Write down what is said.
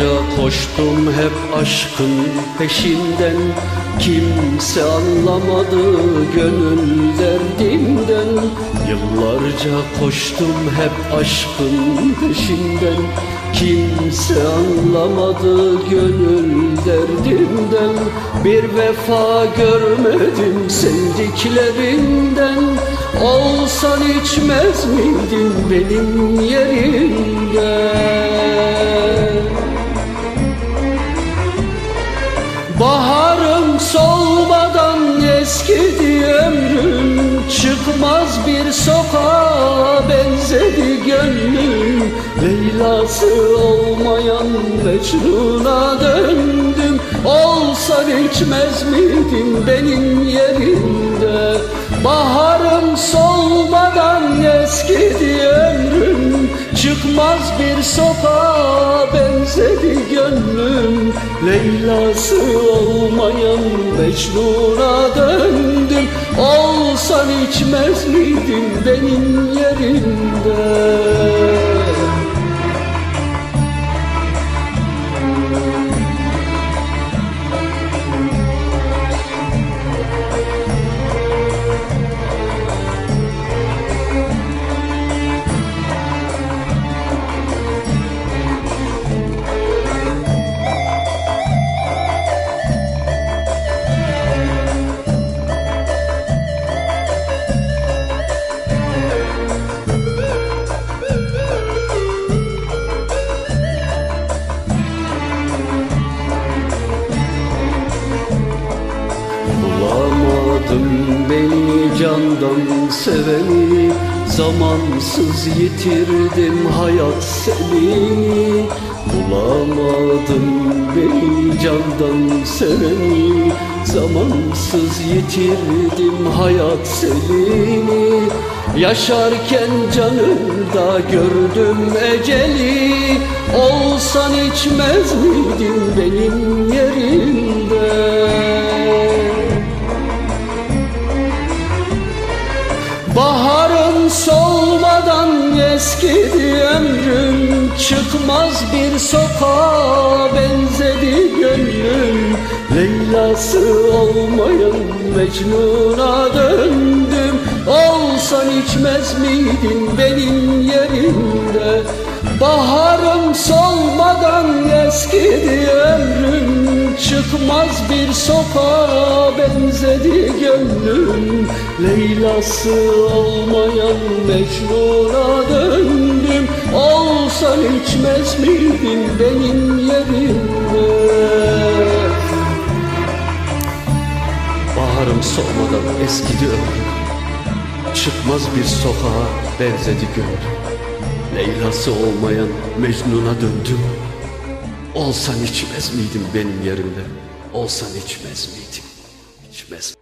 Yıllarca koştum hep aşkın peşinden. Kimse anlamadı gönül derdimden. Yıllarca koştum hep aşkın peşinden. Kimse anlamadı gönül derdimden. Bir vefa görmedim sevdiklerinden. Olsan içmez miydin benim yerimde Baharım solmadan eskidi ömrüm Çıkmaz bir sokağa benzedi gönlüm. Leylası olmayan Mecnun'a döndüm. Olsan içmez miydin benim yerimde? Baharım solmadan eskidi Çıkmaz bir sokağa benzedi gönlüm. Leylası olmayan Mecnun'a döndüm. Olsan içmez miydin benim yerimde Bulamadım beni candan seveni. Zamansız yitirdim hayat seni. Bulamadım beni candan seveni. Zamansız yitirdim hayat seni. Yaşarken canımda gördüm eceli. Olsan içmez miydin benim yerimde Baharın solmadan eskidi ömrüm Çıkmaz bir sokağa benzedi gönlüm. Leylası olmayan Mecnun'a döndüm. Olsan içmez miydin benim yerimde? Baharım solmadan eskidi ömrüm Çıkmaz bir sokağa benzedi gönlüm. Leylası olmayan Mecnun'a döndüm. Olsan içmez miydin benim yerimde Baharım solmadan eskidi ömrüm. Çıkmaz bir sokağa benzedi gönlüm. Leylası olmayan Mecnun'a döndüm Olsan içmez miydin benim yerimde? Olsan içmez miydin İçmez